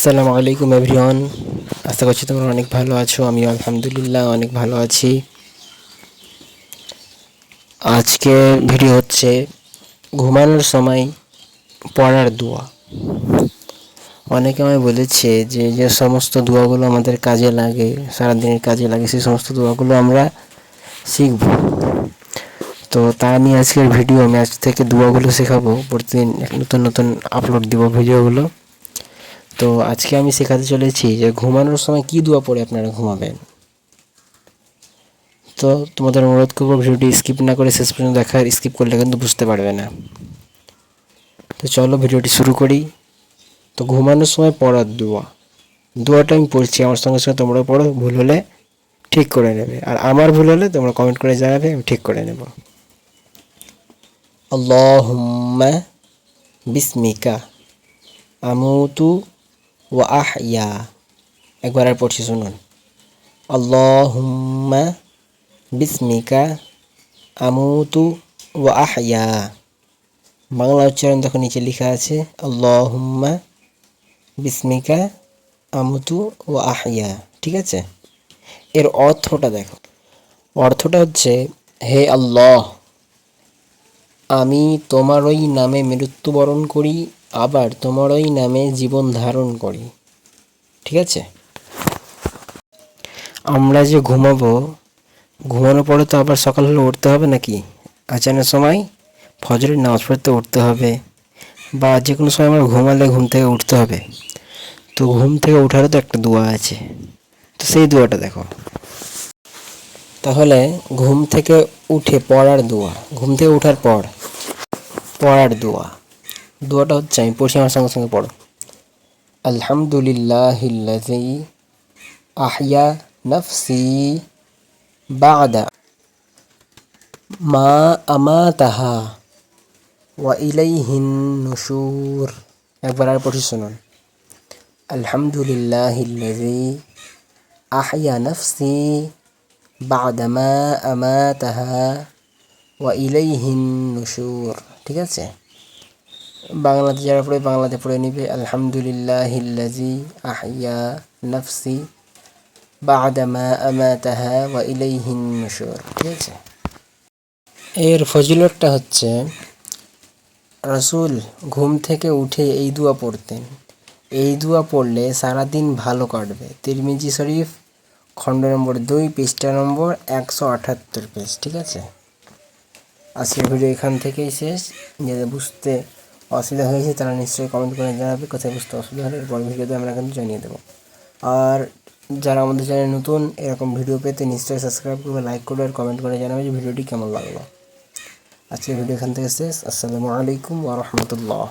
আসসালামু আলাইকুম এভরিওয়ান। আশা করছি তোমরা অনেক ভালো আছো আমি আলহামদুলিল্লাহ অনেক ভালো আছি। আজকে ভিডিও হচ্ছে ঘুমানোর সময় পড়ার দোয়া। অনেকে আমায় বলেছে যে যে সমস্ত দোয়াগুলো আমাদের কাজে লাগে, সারাদিনের কাজে লাগে, সেই সমস্ত দোয়াগুলো আমরা শিখব। তো তা আমি আজকের ভিডিও, আমি আজ থেকে দোয়াগুলো শেখাবো। প্রতিদিন নতুন নতুন আপলোড দিব ভিডিওগুলো। তো আজকে আমি শেখাতে চলেছি যে ঘুমানোর সময় কি দোয়া পড়ে আপনারা ঘুমাবেন। তো তোমাদের অনুরোধ করব ভিডিওটি স্কিপ না করে শেষ পর্যন্ত দেখার স্কিপ করলে কিন্তু বুঝতে পারবে না। তো চলো ভিডিওটি শুরু করি। তো ঘুমানোর সময় পড়ার দোয়া। দোয়াটা আমি পড়ছি, আমার সঙ্গে সঙ্গে তোমরা পড়ো, ভুল হলে ঠিক করে নেবে। আর আমার ভুল হলে তোমরা কমেন্ট করে জানাবে, আমি ঠিক করে নেব। আল্লাহুম্মা বিসমিকা। আমুতু ওয়া আহইয়া। একবার আর পড়ছি, শুনুন। আল্লাহুম্মা বিসমিকা আমুতু ওয়া আহইয়া। বাংলা উচ্চারণ দেখো, নিচে লেখা আছে, আল্লাহুম্মা বিসমিকা আমুতু ওয়া আহইয়া। ঠিক আছে? এর অর্থটা দেখো। অর্থটা হচ্ছে, হে আল্লাহ, আমি তোমার ওই নামে মৃত্যুবরণ করি আবার তোমারই নামে জীবন ধারণ করি। ঠিক আছে? আমরা যে ঘুমাবো, ঘুমানোর পরে তো আবার সকাল হলে উঠতে হবে নাকি? আচানের সময় ফজরের নামাজ পড়তে উঠতে হবে বা যে কোনো সময় আমরা ঘুমালে ঘুম থেকে উঠতে হবে। তো ঘুম থেকে ওঠারও তো একটা দোয়া আছে। তো সেই দোয়াটা দেখো। তাহলে ঘুম থেকে উঠে পড়ার দোয়া, ঘুম থেকে ওঠার পর পড়ার দোয়া। দোয়াটা হচ্ছে, আমি পড়ছি আমার সঙ্গে সঙ্গে পড়ো। আলহামদুলিল্লাহিল্লাজি আহিয়া নফসি বাদা মা আমাতাহা ওয়া ইলাইহিন নুশুর। একবার আর পড়ছি, শুনুন। আলহামদুলিল্লাহিল্লাজি আহিয়া নফসি বাদা মা আমাতাহা ওয়া ইলাইহিন নুশুর। ঠিক আছে? বাংলাতে যারা পড়ে, বাংলাতে পড়ে নিবে। আলহামদুলিল্লাহিল্লাজি আহিয়া নফসি বাদামা আমাতাহা ওয়া ইলাইহিন নুশুর। ঠিক আছে? এর ফজিলতটা হচ্ছে, রসুল ঘুম থেকে উঠে এই দোয়া পড়তেন। এই দোয়া পড়লে সারাদিন ভালো কাটবে। তিরমিজি শরীফ, খণ্ড নম্বর দুই, পৃষ্ঠা নম্বর একশো আটাত্তর পেজ। ঠিক আছে? আজকের ভিডিও এখান থেকেই শেষ। যাদের বুঝতে অসুবিধা হয়েছে, তারা নিশ্চয়ই কমেন্ট করে জানাবে, কোথায় বুঝতে অসুবিধা হলে এরপর ভিডিওতে আমরা কিন্তু জানিয়ে দেবো। আর যারা আমাদের চ্যানেল নতুন, এরকম ভিডিও পেতে নিশ্চয়ই সাবস্ক্রাইব করবে লাইক করবে আর কমেন্ট করে জানাবে যে ভিডিওটি কেমন লাগল। আজকে ভিডিও এখান থেকে শেষ। আসসালামু আলাইকুম ওয়া রাহমাতুল্লাহ।